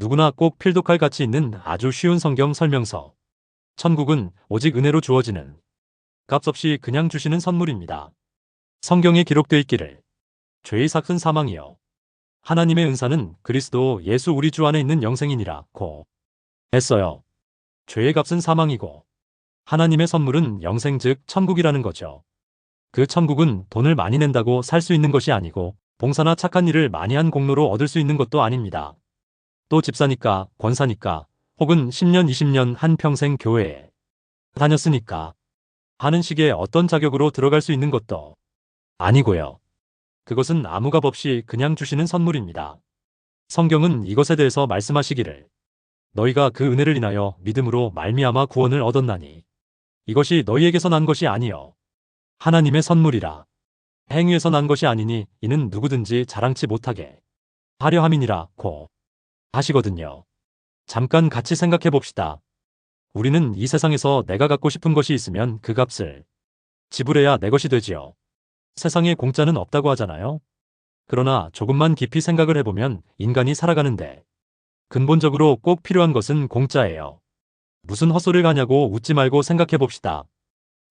누구나 꼭 필독할 가치 있는 아주 쉬운 성경 설명서. 천국은 오직 은혜로 주어지는 값없이 그냥 주시는 선물입니다. 성경에 기록되어 있기를 죄의 삭은 사망이요. 하나님의 은사는 그리스도 예수 우리 주 안에 있는 영생이니라 고 했어요. 죄의 값은 사망이고 하나님의 선물은 영생 즉 천국이라는 거죠. 그 천국은 돈을 많이 낸다고 살 수 있는 것이 아니고 봉사나 착한 일을 많이 한 공로로 얻을 수 있는 것도 아닙니다. 또 집사니까, 권사니까, 혹은 10년, 20년 한 평생 교회에 다녔으니까 하는 식의 어떤 자격으로 들어갈 수 있는 것도 아니고요. 그것은 아무 값 없이 그냥 주시는 선물입니다. 성경은 이것에 대해서 말씀하시기를 너희가 그 은혜를 인하여 믿음으로 말미암아 구원을 얻었나니 이것이 너희에게서 난 것이 아니요 하나님의 선물이라 행위에서 난 것이 아니니 이는 누구든지 자랑치 못하게 하려 함이니라 고 하시거든요. 잠깐 같이 생각해 봅시다. 우리는 이 세상에서 내가 갖고 싶은 것이 있으면 그 값을 지불해야 내 것이 되지요. 세상에 공짜는 없다고 하잖아요. 그러나 조금만 깊이 생각을 해보면 인간이 살아가는데 근본적으로 꼭 필요한 것은 공짜예요. 무슨 헛소리를 하냐고 웃지 말고 생각해 봅시다.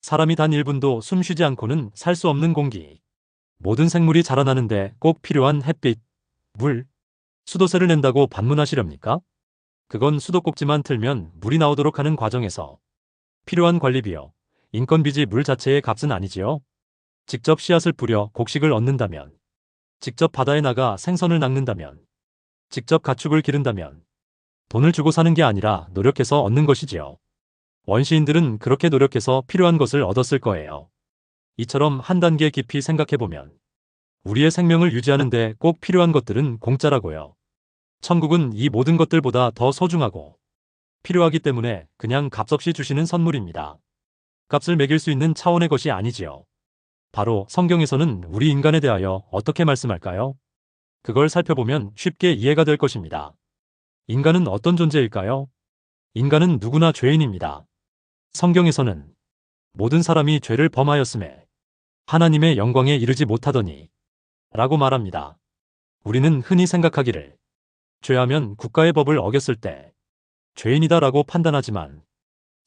사람이 단 1분도 숨 쉬지 않고는 살 수 없는 공기. 모든 생물이 자라나는데 꼭 필요한 햇빛, 물, 수도세를 낸다고 반문하시렵니까? 그건 수도꼭지만 틀면 물이 나오도록 하는 과정에서 필요한 관리비요. 인건비지 물 자체의 값은 아니지요. 직접 씨앗을 뿌려 곡식을 얻는다면, 직접 바다에 나가 생선을 낚는다면, 직접 가축을 기른다면, 돈을 주고 사는 게 아니라 노력해서 얻는 것이지요. 원시인들은 그렇게 노력해서 필요한 것을 얻었을 거예요. 이처럼 한 단계 깊이 생각해보면 우리의 생명을 유지하는데 꼭 필요한 것들은 공짜라고요. 천국은 이 모든 것들보다 더 소중하고 필요하기 때문에 그냥 값없이 주시는 선물입니다. 값을 매길 수 있는 차원의 것이 아니지요. 바로 성경에서는 우리 인간에 대하여 어떻게 말씀할까요? 그걸 살펴보면 쉽게 이해가 될 것입니다. 인간은 어떤 존재일까요? 인간은 누구나 죄인입니다. 성경에서는 모든 사람이 죄를 범하였음에 하나님의 영광에 이르지 못하더니 라고 말합니다. 우리는 흔히 생각하기를 죄하면 국가의 법을 어겼을 때 죄인이다라고 판단하지만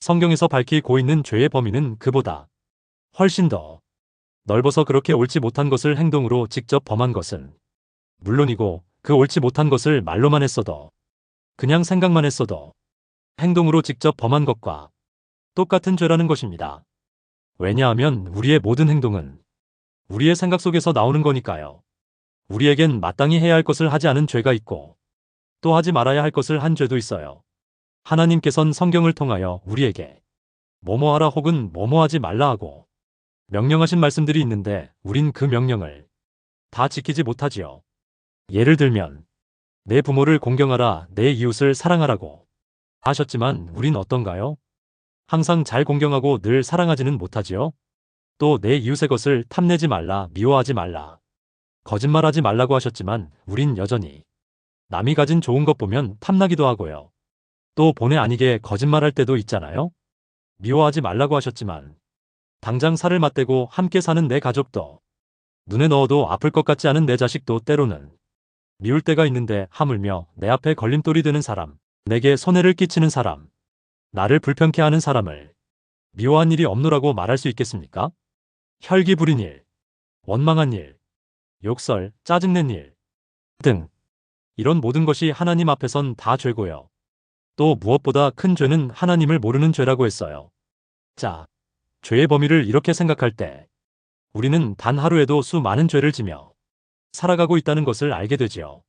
성경에서 밝히고 있는 죄의 범위는 그보다 훨씬 더 넓어서 그렇게 옳지 못한 것을 행동으로 직접 범한 것은 물론이고 그 옳지 못한 것을 말로만 했어도 그냥 생각만 했어도 행동으로 직접 범한 것과 똑같은 죄라는 것입니다. 왜냐하면 우리의 모든 행동은 우리의 생각 속에서 나오는 거니까요. 우리에겐 마땅히 해야 할 것을 하지 않은 죄가 있고 또 하지 말아야 할 것을 한 죄도 있어요. 하나님께선 성경을 통하여 우리에게 뭐뭐하라 혹은 뭐뭐하지 말라 하고 명령하신 말씀들이 있는데 우린 그 명령을 다 지키지 못하지요. 예를 들면 내 부모를 공경하라 내 이웃을 사랑하라고 하셨지만 우린 어떤가요? 항상 잘 공경하고 늘 사랑하지는 못하지요. 또 내 이웃의 것을 탐내지 말라, 미워하지 말라. 거짓말하지 말라고 하셨지만 우린 여전히 남이 가진 좋은 것 보면 탐나기도 하고요. 또 본의 아니게 거짓말할 때도 있잖아요. 미워하지 말라고 하셨지만 당장 살을 맞대고 함께 사는 내 가족도 눈에 넣어도 아플 것 같지 않은 내 자식도 때로는 미울 때가 있는데 하물며 내 앞에 걸림돌이 되는 사람, 내게 손해를 끼치는 사람, 나를 불편케 하는 사람을 미워한 일이 없노라고 말할 수 있겠습니까? 혈기 부린 일, 원망한 일, 욕설, 짜증낸 일 등 이런 모든 것이 하나님 앞에선 다 죄고요. 또 무엇보다 큰 죄는 하나님을 모르는 죄라고 했어요. 자, 죄의 범위를 이렇게 생각할 때 우리는 단 하루에도 수많은 죄를 지며 살아가고 있다는 것을 알게 되지요.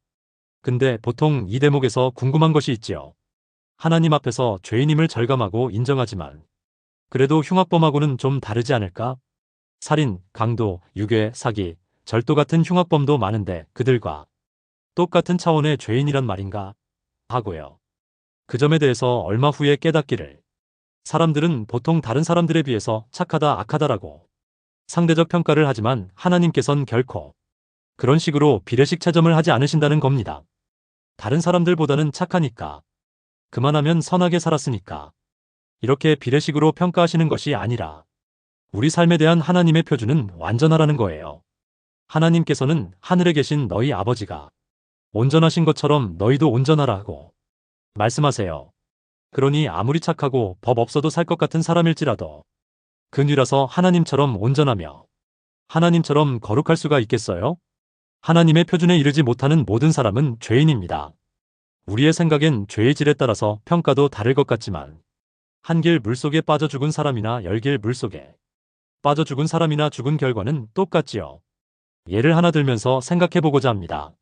근데 보통 이 대목에서 궁금한 것이 있지요. 하나님 앞에서 죄인임을 절감하고 인정하지만 그래도 흉악범하고는 좀 다르지 않을까? 살인, 강도, 유괴, 사기, 절도 같은 흉악범도 많은데 그들과 똑같은 차원의 죄인이란 말인가? 하고요. 그 점에 대해서 얼마 후에 깨닫기를 사람들은 보통 다른 사람들에 비해서 착하다 악하다라고 상대적 평가를 하지만 하나님께선 결코 그런 식으로 비례식 채점을 하지 않으신다는 겁니다. 다른 사람들보다는 착하니까 그만하면 선하게 살았으니까. 이렇게 비례식으로 평가하시는 것이 아니라 우리 삶에 대한 하나님의 표준은 완전하라는 거예요. 하나님께서는 하늘에 계신 너희 아버지가 온전하신 것처럼 너희도 온전하라고 말씀하세요. 그러니 아무리 착하고 법 없어도 살 것 같은 사람일지라도 근위라서 하나님처럼 온전하며 하나님처럼 거룩할 수가 있겠어요? 하나님의 표준에 이르지 못하는 모든 사람은 죄인입니다. 우리의 생각엔 죄의 질에 따라서 평가도 다를 것 같지만 한 길 물속에 빠져 죽은 사람이나 열 길 물속에 빠져 죽은 사람이나 죽은 결과는 똑같지요. 예를 하나 들면서 생각해 보고자 합니다.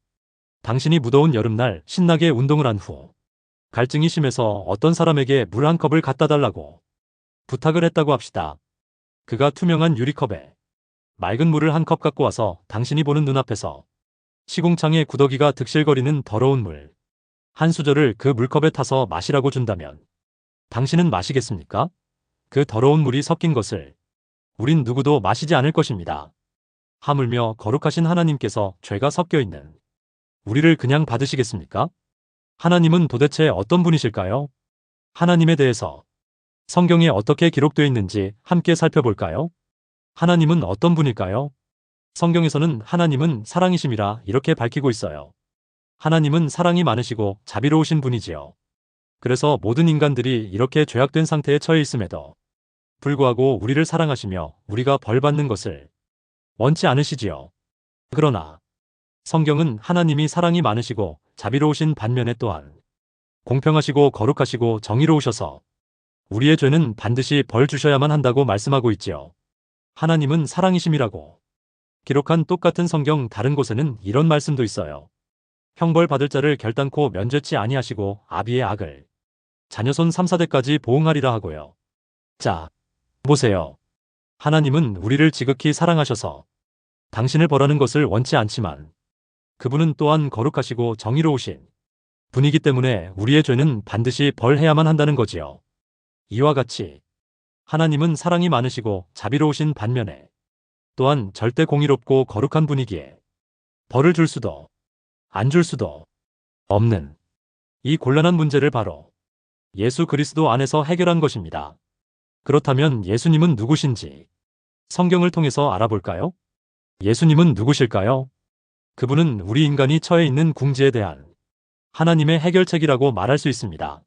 당신이 무더운 여름날 신나게 운동을 한 후 갈증이 심해서 어떤 사람에게 물 한 컵을 갖다 달라고 부탁을 했다고 합시다. 그가 투명한 유리컵에 맑은 물을 한 컵 갖고 와서 당신이 보는 눈앞에서 시궁창에 구더기가 득실거리는 더러운 물 한 수저를 그 물컵에 타서 마시라고 준다면 당신은 마시겠습니까? 그 더러운 물이 섞인 것을 우린 누구도 마시지 않을 것입니다. 하물며 거룩하신 하나님께서 죄가 섞여 있는 우리를 그냥 받으시겠습니까? 하나님은 도대체 어떤 분이실까요? 하나님에 대해서 성경에 어떻게 기록되어 있는지 함께 살펴볼까요? 하나님은 어떤 분일까요? 성경에서는 하나님은 사랑이심이라 이렇게 밝히고 있어요. 하나님은 사랑이 많으시고 자비로우신 분이지요. 그래서 모든 인간들이 이렇게 죄악된 상태에 처해 있음에도 불구하고 우리를 사랑하시며 우리가 벌 받는 것을 원치 않으시지요. 그러나 성경은 하나님이 사랑이 많으시고 자비로우신 반면에 또한 공평하시고 거룩하시고 정의로우셔서 우리의 죄는 반드시 벌 주셔야만 한다고 말씀하고 있지요. 하나님은 사랑이심이라고 기록한 똑같은 성경 다른 곳에는 이런 말씀도 있어요. 형벌 받을 자를 결단코 면죄치 아니하시고 아비의 악을 자녀손 3, 4대까지 보응하리라 하고요. 자, 보세요. 하나님은 우리를 지극히 사랑하셔서 당신을 벌하는 것을 원치 않지만 그분은 또한 거룩하시고 정의로우신 분이기 때문에 우리의 죄는 반드시 벌해야만 한다는 거지요. 이와 같이 하나님은 사랑이 많으시고 자비로우신 반면에 또한 절대 공의롭고 거룩한 분이기에 벌을 줄 수도 안 줄 수도 없는 이 곤란한 문제를 바로 예수 그리스도 안에서 해결한 것입니다. 그렇다면 예수님은 누구신지 성경을 통해서 알아볼까요? 예수님은 누구실까요? 그분은 우리 인간이 처해 있는 궁지에 대한 하나님의 해결책이라고 말할 수 있습니다.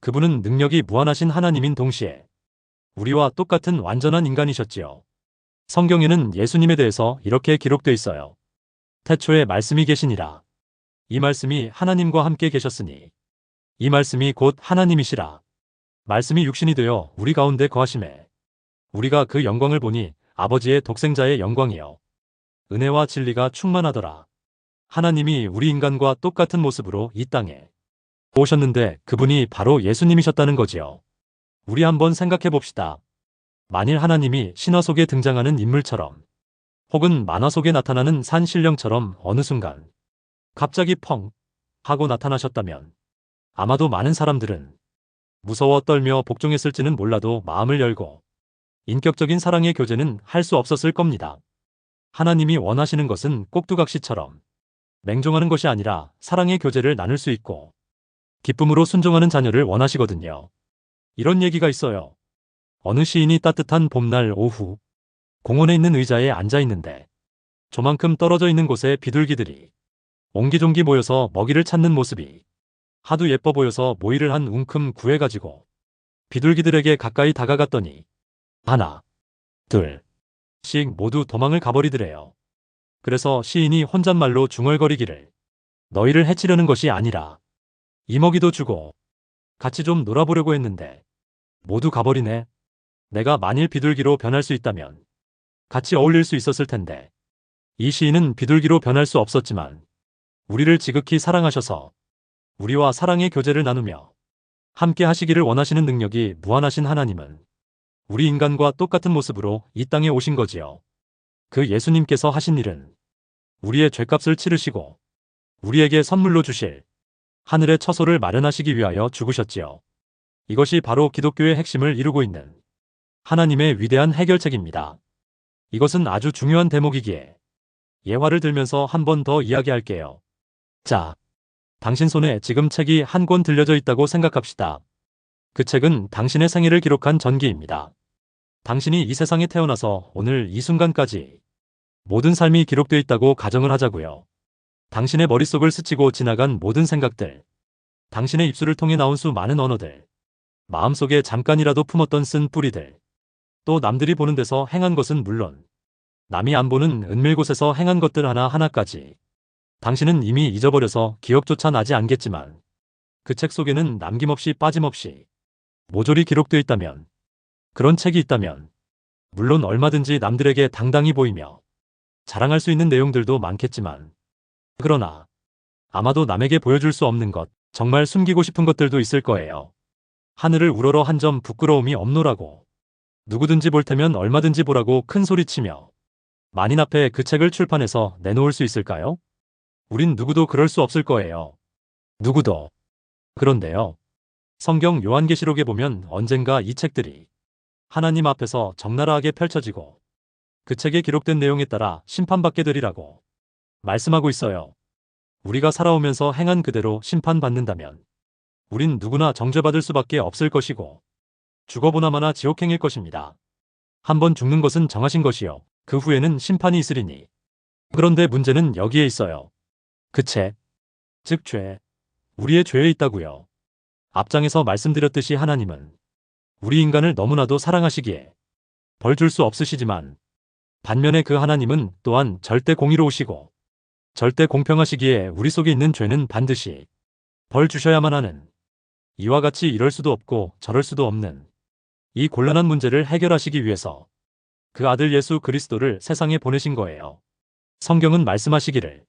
그분은 능력이 무한하신 하나님인 동시에 우리와 똑같은 완전한 인간이셨지요. 성경에는 예수님에 대해서 이렇게 기록되어 있어요. 태초에 말씀이 계시니라. 이 말씀이 하나님과 함께 계셨으니 이 말씀이 곧 하나님이시라. 말씀이 육신이 되어 우리 가운데 거하심에 우리가 그 영광을 보니 아버지의 독생자의 영광이요. 은혜와 진리가 충만하더라. 하나님이 우리 인간과 똑같은 모습으로 이 땅에 오셨는데 그분이 바로 예수님이셨다는 거지요. 우리 한번 생각해 봅시다. 만일 하나님이 신화 속에 등장하는 인물처럼 혹은 만화 속에 나타나는 산신령처럼 어느 순간 갑자기 펑 하고 나타나셨다면 아마도 많은 사람들은 무서워 떨며 복종했을지는 몰라도 마음을 열고 인격적인 사랑의 교제는 할 수 없었을 겁니다. 하나님이 원하시는 것은 꼭두각시처럼 맹종하는 것이 아니라 사랑의 교제를 나눌 수 있고 기쁨으로 순종하는 자녀를 원하시거든요. 이런 얘기가 있어요. 어느 시인이 따뜻한 봄날 오후 공원에 있는 의자에 앉아 있는데 저만큼 떨어져 있는 곳에 비둘기들이 옹기종기 모여서 먹이를 찾는 모습이 하도 예뻐 보여서 모이를 한 웅큼 구해가지고 비둘기들에게 가까이 다가갔더니 하나, 둘, 씩 모두 도망을 가버리더래요. 그래서 시인이 혼잣말로 중얼거리기를 너희를 해치려는 것이 아니라 이먹이도 주고 같이 좀 놀아보려고 했는데 모두 가버리네. 내가 만일 비둘기로 변할 수 있다면 같이 어울릴 수 있었을 텐데 이 시인은 비둘기로 변할 수 없었지만 우리를 지극히 사랑하셔서 우리와 사랑의 교제를 나누며 함께 하시기를 원하시는 능력이 무한하신 하나님은 우리 인간과 똑같은 모습으로 이 땅에 오신 거지요. 그 예수님께서 하신 일은 우리의 죄값을 치르시고 우리에게 선물로 주실 하늘의 처소를 마련하시기 위하여 죽으셨지요. 이것이 바로 기독교의 핵심을 이루고 있는 하나님의 위대한 해결책입니다. 이것은 아주 중요한 대목이기에 예화를 들면서 한 번 더 이야기할게요. 자, 당신 손에 지금 책이 한 권 들려져 있다고 생각합시다. 그 책은 당신의 생일을 기록한 전기입니다. 당신이 이 세상에 태어나서 오늘 이 순간까지 모든 삶이 기록되어 있다고 가정을 하자고요. 당신의 머릿속을 스치고 지나간 모든 생각들, 당신의 입술을 통해 나온 수많은 언어들, 마음속에 잠깐이라도 품었던 쓴 뿌리들, 또 남들이 보는 데서 행한 것은 물론 남이 안 보는 은밀 곳에서 행한 것들 하나하나까지 당신은 이미 잊어버려서 기억조차 나지 않겠지만 그 책 속에는 남김없이 빠짐없이 모조리 기록되어 있다면 그런 책이 있다면 물론 얼마든지 남들에게 당당히 보이며 자랑할 수 있는 내용들도 많겠지만 그러나 아마도 남에게 보여줄 수 없는 것 정말 숨기고 싶은 것들도 있을 거예요. 하늘을 우러러 한 점 부끄러움이 없노라고 누구든지 볼 테면 얼마든지 보라고 큰 소리치며 만인 앞에 그 책을 출판해서 내놓을 수 있을까요? 우린 누구도 그럴 수 없을 거예요. 누구도. 그런데요. 성경 요한계시록에 보면 언젠가 이 책들이 하나님 앞에서 적나라하게 펼쳐지고 그 책에 기록된 내용에 따라 심판받게 되리라고 말씀하고 있어요. 우리가 살아오면서 행한 그대로 심판받는다면 우린 누구나 정죄받을 수밖에 없을 것이고 죽어보나마나 지옥행일 것입니다. 한번 죽는 것은 정하신 것이요. 그 후에는 심판이 있으리니. 그런데 문제는 여기에 있어요. 그 죄, 즉 죄, 우리의 죄에 있다고요. 앞장에서 말씀드렸듯이 하나님은 우리 인간을 너무나도 사랑하시기에 벌 줄 수 없으시지만 반면에 그 하나님은 또한 절대 공의로우시고 절대 공평하시기에 우리 속에 있는 죄는 반드시 벌 주셔야만 하는 이와 같이 이럴 수도 없고 저럴 수도 없는 이 곤란한 문제를 해결하시기 위해서 그 아들 예수 그리스도를 세상에 보내신 거예요. 성경은 말씀하시기를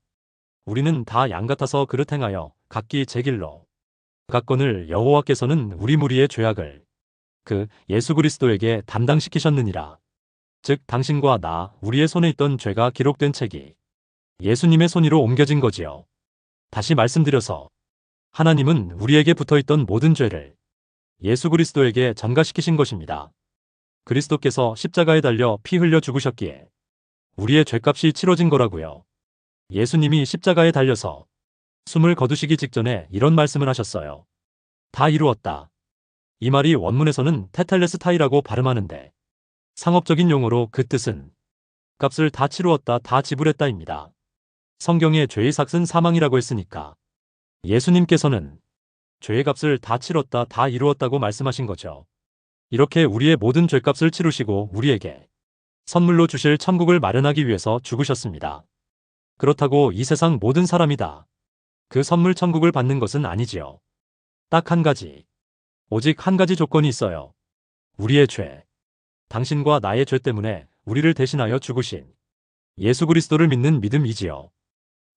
우리는 다 양 같아서 그릇 행하여 각기 제 길로 각건을 여호와께서는 우리 무리의 죄악을 그 예수 그리스도에게 담당시키셨느니라. 즉 당신과 나 우리의 손에 있던 죄가 기록된 책이 예수님의 손위로 옮겨진 거지요. 다시 말씀드려서 하나님은 우리에게 붙어 있던 모든 죄를 예수 그리스도에게 전가시키신 것입니다. 그리스도께서 십자가에 달려 피 흘려 죽으셨기에 우리의 죄값이 치러진 거라고요. 예수님이 십자가에 달려서 숨을 거두시기 직전에 이런 말씀을 하셨어요. 다 이루었다. 이 말이 원문에서는 테텔레스타이라고 발음하는데 상업적인 용어로 그 뜻은 값을 다 치루었다 다 지불했다입니다. 성경에 죄의 삭은 사망이라고 했으니까 예수님께서는 죄의 값을 다 치렀다 다 이루었다고 말씀하신 거죠. 이렇게 우리의 모든 죄값을 치르시고 우리에게 선물로 주실 천국을 마련하기 위해서 죽으셨습니다. 그렇다고 이 세상 모든 사람이 다 그 선물 천국을 받는 것은 아니지요. 딱 한 가지. 오직 한 가지 조건이 있어요. 우리의 죄. 당신과 나의 죄 때문에 우리를 대신하여 죽으신 예수 그리스도를 믿는 믿음이지요.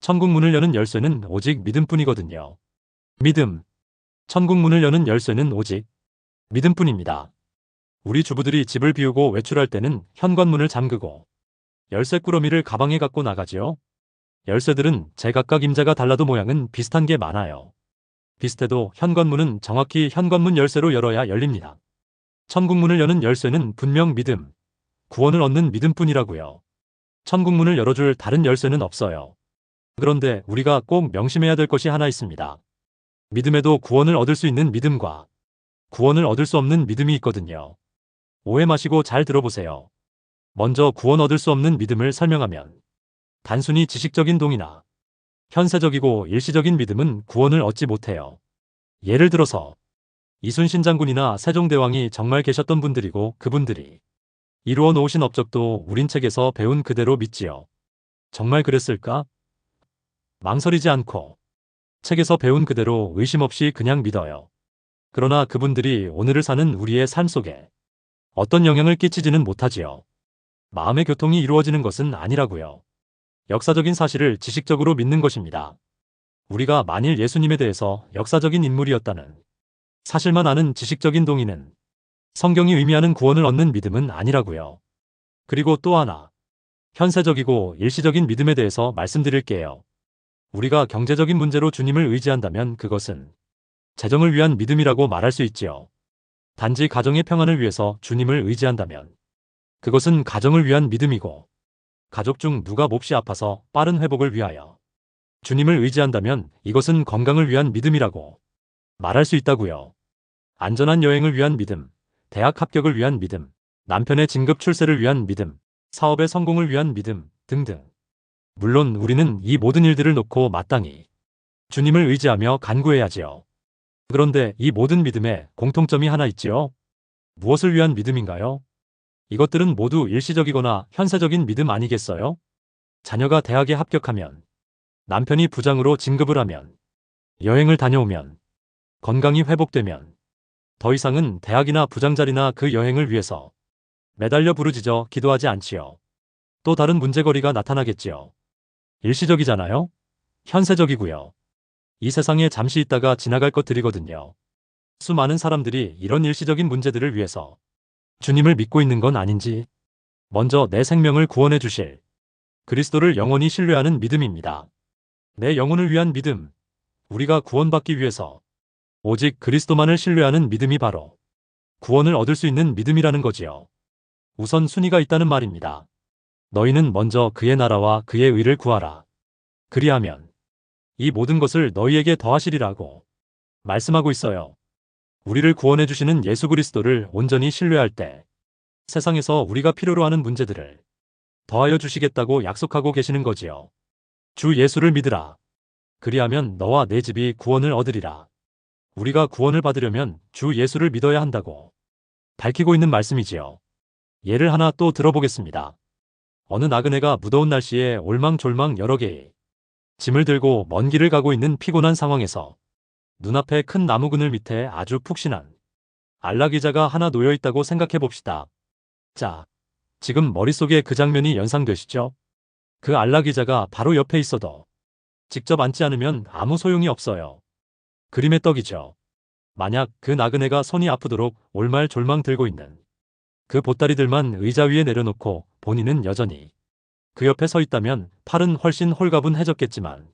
천국 문을 여는 열쇠는 오직 믿음뿐이거든요. 믿음. 천국 문을 여는 열쇠는 오직 믿음뿐입니다. 우리 주부들이 집을 비우고 외출할 때는 현관문을 잠그고 열쇠 꾸러미를 가방에 갖고 나가지요. 열쇠들은 제각각 임자가 달라도 모양은 비슷한 게 많아요. 비슷해도 현관문은 정확히 현관문 열쇠로 열어야 열립니다. 천국문을 여는 열쇠는 분명 믿음, 구원을 얻는 믿음뿐이라고요. 천국문을 열어줄 다른 열쇠는 없어요. 그런데 우리가 꼭 명심해야 될 것이 하나 있습니다. 믿음에도 구원을 얻을 수 있는 믿음과 구원을 얻을 수 없는 믿음이 있거든요. 오해 마시고 잘 들어보세요. 먼저 구원 얻을 수 없는 믿음을 설명하면 단순히 지식적인 동의나 현세적이고 일시적인 믿음은 구원을 얻지 못해요. 예를 들어서 이순신 장군이나 세종대왕이 정말 계셨던 분들이고 그분들이 이루어 놓으신 업적도 우린 책에서 배운 그대로 믿지요. 정말 그랬을까? 망설이지 않고 책에서 배운 그대로 의심 없이 그냥 믿어요. 그러나 그분들이 오늘을 사는 우리의 삶 속에 어떤 영향을 끼치지는 못하지요. 마음의 교통이 이루어지는 것은 아니라고요. 역사적인 사실을 지식적으로 믿는 것입니다. 우리가 만일 예수님에 대해서 역사적인 인물이었다는 사실만 아는 지식적인 동의는 성경이 의미하는 구원을 얻는 믿음은 아니라고요. 그리고 또 하나, 현세적이고 일시적인 믿음에 대해서 말씀드릴게요. 우리가 경제적인 문제로 주님을 의지한다면 그것은 재정을 위한 믿음이라고 말할 수 있지요. 단지 가정의 평안을 위해서 주님을 의지한다면 그것은 가정을 위한 믿음이고 가족 중 누가 몹시 아파서 빠른 회복을 위하여 주님을 의지한다면 이것은 건강을 위한 믿음이라고 말할 수 있다고요. 안전한 여행을 위한 믿음, 대학 합격을 위한 믿음, 남편의 진급 출세를 위한 믿음, 사업의 성공을 위한 믿음 등등. 물론 우리는 이 모든 일들을 놓고 마땅히 주님을 의지하며 간구해야지요. 그런데 이 모든 믿음에 공통점이 하나 있지요. 무엇을 위한 믿음인가요? 이것들은 모두 일시적이거나 현세적인 믿음 아니겠어요? 자녀가 대학에 합격하면, 남편이 부장으로 진급을 하면, 여행을 다녀오면, 건강이 회복되면, 더 이상은 대학이나 부장자리나 그 여행을 위해서 매달려 부르짖어 기도하지 않지요. 또 다른 문제거리가 나타나겠지요. 일시적이잖아요? 현세적이고요. 이 세상에 잠시 있다가 지나갈 것들이거든요. 수많은 사람들이 이런 일시적인 문제들을 위해서 주님을 믿고 있는 건 아닌지 먼저 내 생명을 구원해 주실 그리스도를 영원히 신뢰하는 믿음입니다. 내 영혼을 위한 믿음, 우리가 구원받기 위해서 오직 그리스도만을 신뢰하는 믿음이 바로 구원을 얻을 수 있는 믿음이라는 거지요. 우선 순위가 있다는 말입니다. 너희는 먼저 그의 나라와 그의 의를 구하라. 그리하면 이 모든 것을 너희에게 더하시리라고 말씀하고 있어요. 우리를 구원해 주시는 예수 그리스도를 온전히 신뢰할 때 세상에서 우리가 필요로 하는 문제들을 더하여 주시겠다고 약속하고 계시는 거지요. 주 예수를 믿으라. 그리하면 너와 내 집이 구원을 얻으리라. 우리가 구원을 받으려면 주 예수를 믿어야 한다고 밝히고 있는 말씀이지요. 예를 하나 또 들어보겠습니다. 어느 나그네가 무더운 날씨에 올망졸망 여러 개의 짐을 들고 먼 길을 가고 있는 피곤한 상황에서 눈앞에 큰 나무 그늘 밑에 아주 푹신한 안락의자가 하나 놓여 있다고 생각해 봅시다. 자, 지금 머릿속에 그 장면이 연상되시죠? 그 안락의자가 바로 옆에 있어도 직접 앉지 않으면 아무 소용이 없어요. 그림의 떡이죠. 만약 그 나그네가 손이 아프도록 올말졸망 들고 있는 그 보따리들만 의자 위에 내려놓고 본인은 여전히 그 옆에 서 있다면 팔은 훨씬 홀가분해졌겠지만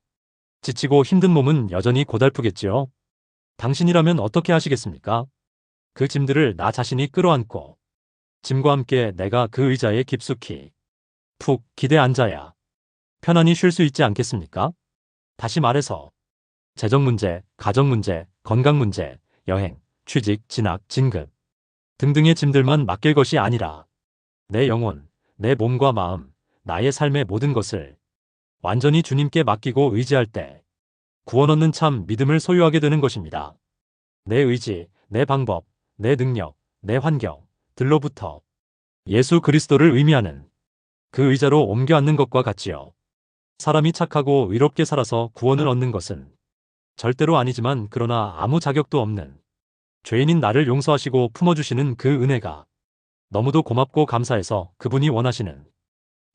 지치고 힘든 몸은 여전히 고달프겠지요. 당신이라면 어떻게 하시겠습니까? 그 짐들을 나 자신이 끌어안고 짐과 함께 내가 그 의자에 깊숙이 푹 기대 앉아야 편안히 쉴 수 있지 않겠습니까? 다시 말해서 재정 문제, 가정 문제, 건강 문제, 여행, 취직, 진학, 진급 등등의 짐들만 맡길 것이 아니라 내 영혼, 내 몸과 마음, 나의 삶의 모든 것을 완전히 주님께 맡기고 의지할 때 구원 얻는 참 믿음을 소유하게 되는 것입니다. 내 의지, 내 방법, 내 능력, 내 환경, 들로부터 예수 그리스도를 의미하는 그 의자로 옮겨 앉는 것과 같지요. 사람이 착하고 의롭게 살아서 구원을 얻는 것은 절대로 아니지만 그러나 아무 자격도 없는 죄인인 나를 용서하시고 품어주시는 그 은혜가 너무도 고맙고 감사해서 그분이 원하시는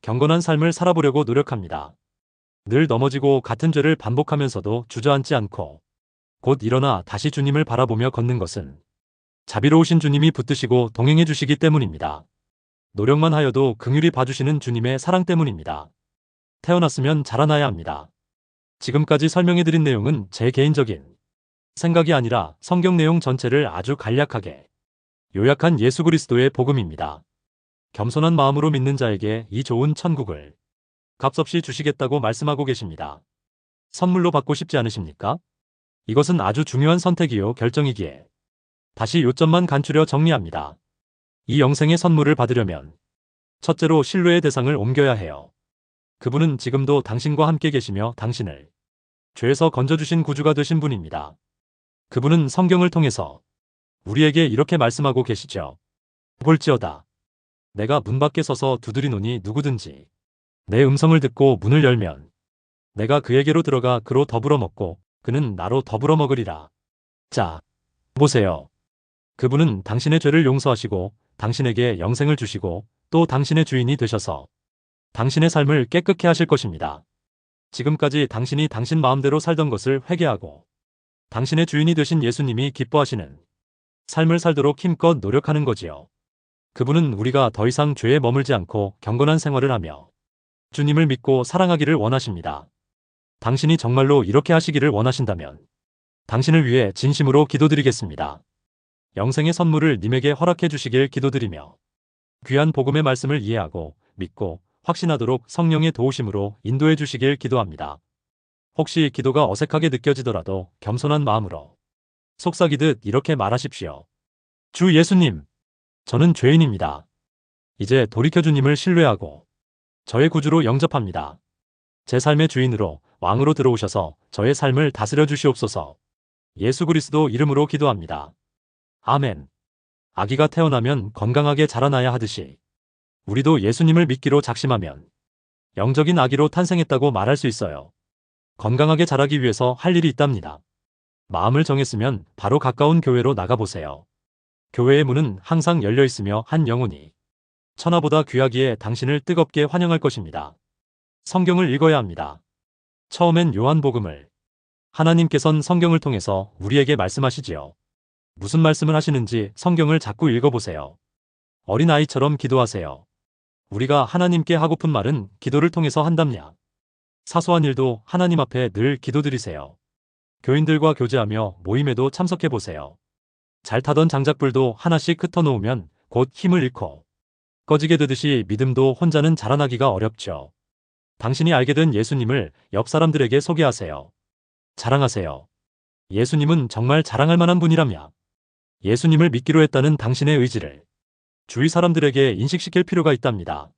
경건한 삶을 살아보려고 노력합니다. 늘 넘어지고 같은 죄를 반복하면서도 주저앉지 않고 곧 일어나 다시 주님을 바라보며 걷는 것은 자비로우신 주님이 붙드시고 동행해 주시기 때문입니다. 노력만 하여도 긍휼히 봐주시는 주님의 사랑 때문입니다. 태어났으면 자라나야 합니다. 지금까지 설명해드린 내용은 제 개인적인 생각이 아니라 성경 내용 전체를 아주 간략하게 요약한 예수 그리스도의 복음입니다. 겸손한 마음으로 믿는 자에게 이 좋은 천국을 값없이 주시겠다고 말씀하고 계십니다. 선물로 받고 싶지 않으십니까? 이것은 아주 중요한 선택이요 결정이기에 다시 요점만 간추려 정리합니다. 이 영생의 선물을 받으려면 첫째로 신뢰의 대상을 옮겨야 해요. 그분은 지금도 당신과 함께 계시며 당신을 죄에서 건져주신 구주가 되신 분입니다. 그분은 성경을 통해서 우리에게 이렇게 말씀하고 계시죠. 볼지어다. 내가 문 밖에 서서 두드리노니 누구든지 내 음성을 듣고 문을 열면 내가 그에게로 들어가 그로 더불어 먹고 그는 나로 더불어 먹으리라. 자, 보세요. 그분은 당신의 죄를 용서하시고 당신에게 영생을 주시고 또 당신의 주인이 되셔서 당신의 삶을 깨끗게 하실 것입니다. 지금까지 당신이 당신 마음대로 살던 것을 회개하고 당신의 주인이 되신 예수님이 기뻐하시는 삶을 살도록 힘껏 노력하는 거지요. 그분은 우리가 더 이상 죄에 머물지 않고 경건한 생활을 하며 주님을 믿고 사랑하기를 원하십니다. 당신이 정말로 이렇게 하시기를 원하신다면 당신을 위해 진심으로 기도드리겠습니다. 영생의 선물을 님에게 허락해 주시길 기도드리며 귀한 복음의 말씀을 이해하고 믿고 확신하도록 성령의 도우심으로 인도해 주시길 기도합니다. 혹시 기도가 어색하게 느껴지더라도 겸손한 마음으로 속삭이듯 이렇게 말하십시오. 주 예수님, 저는 죄인입니다. 이제 돌이켜 주님을 신뢰하고 저의 구주로 영접합니다. 제 삶의 주인으로 왕으로 들어오셔서 저의 삶을 다스려 주시옵소서. 예수 그리스도 이름으로 기도합니다. 아멘. 아기가 태어나면 건강하게 자라나야 하듯이 우리도 예수님을 믿기로 작심하면 영적인 아기로 탄생했다고 말할 수 있어요. 건강하게 자라기 위해서 할 일이 있답니다. 마음을 정했으면 바로 가까운 교회로 나가보세요. 교회의 문은 항상 열려 있으며 한 영혼이 천하보다 귀하기에 당신을 뜨겁게 환영할 것입니다. 성경을 읽어야 합니다. 처음엔 요한복음을 하나님께선 성경을 통해서 우리에게 말씀하시지요. 무슨 말씀을 하시는지 성경을 자꾸 읽어보세요. 어린아이처럼 기도하세요. 우리가 하나님께 하고픈 말은 기도를 통해서 한답냐. 사소한 일도 하나님 앞에 늘 기도드리세요. 교인들과 교제하며 모임에도 참석해보세요. 잘 타던 장작불도 하나씩 흩어놓으면 곧 힘을 잃고 꺼지게 되듯이 믿음도 혼자는 자라나기가 어렵죠. 당신이 알게 된 예수님을 옆 사람들에게 소개하세요. 자랑하세요. 예수님은 정말 자랑할 만한 분이라며 예수님을 믿기로 했다는 당신의 의지를 주위 사람들에게 인식시킬 필요가 있답니다.